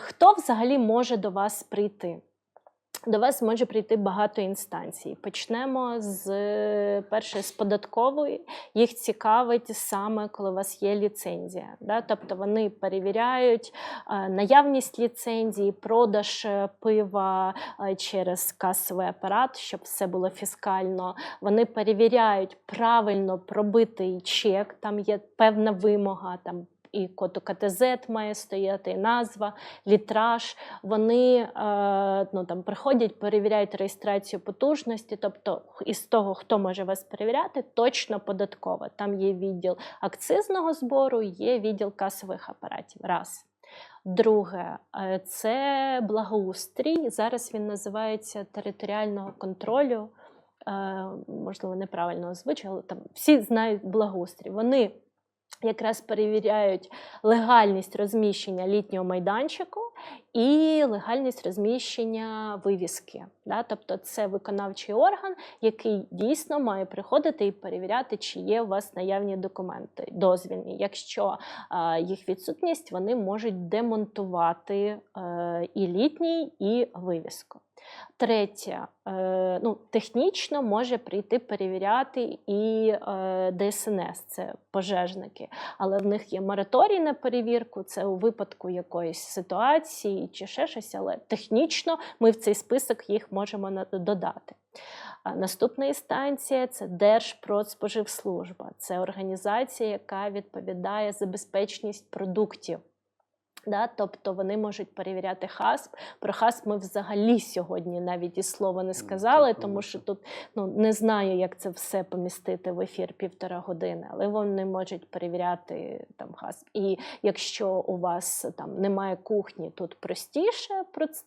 Хто взагалі може до вас прийти? До вас може прийти багато інстанцій. Почнемо з першої з податкової. Їх цікавить саме, коли у вас є ліцензія. Да? Тобто вони перевіряють е, наявність ліцензії, продаж е, пива е, через касовий апарат, щоб все було фіскально. Вони перевіряють правильно пробитий чек. Там є певна вимога. Там і УКТЗ має стояти, і назва, літраж. Вони е, ну, там, приходять, перевіряють реєстрацію потужності. Тобто, із того, хто може вас перевіряти, точно податкова. Там є відділ акцизного збору, є відділ касових апаратів. Раз. Друге, е, це благоустрій. Зараз він називається територіального контролю. Е, Можливо, неправильно озвучу, але там всі знають благоустрій. Вони якраз перевіряють легальність розміщення літнього майданчику і легальність розміщення вивіски. Да? Тобто це виконавчий орган, який дійсно має приходити і перевіряти, чи є у вас наявні документи, дозвільні. Якщо е, їх відсутність, вони можуть демонтувати е, і літній, і вивіску. Третє, е, ну, технічно може прийти перевіряти і е, ДСНС, це пожежники, але в них є мораторій на перевірку, це у випадку якоїсь ситуації чи ще щось, але технічно ми в цей список їх можемо додати. А Наступна інстанція це Держпродспоживслужба. Це організація, яка відповідає за безпечність продуктів. Да, тобто вони можуть перевіряти ХАСП. Про ХАСП ми взагалі сьогодні навіть і слова не сказали, тому що тут ну, не знаю, як це все помістити в ефір півтора години, але вони можуть перевіряти там ХАСП. І якщо у вас там немає кухні, тут простіше,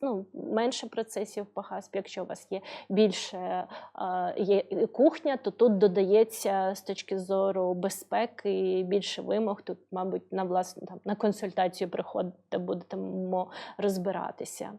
ну, менше процесів по ХАСП. Якщо у вас є більше е, є кухня, то тут додається з точки зору безпеки більше вимог. Тут, мабуть, на власне там на консультацію приходите, будемо розбиратися.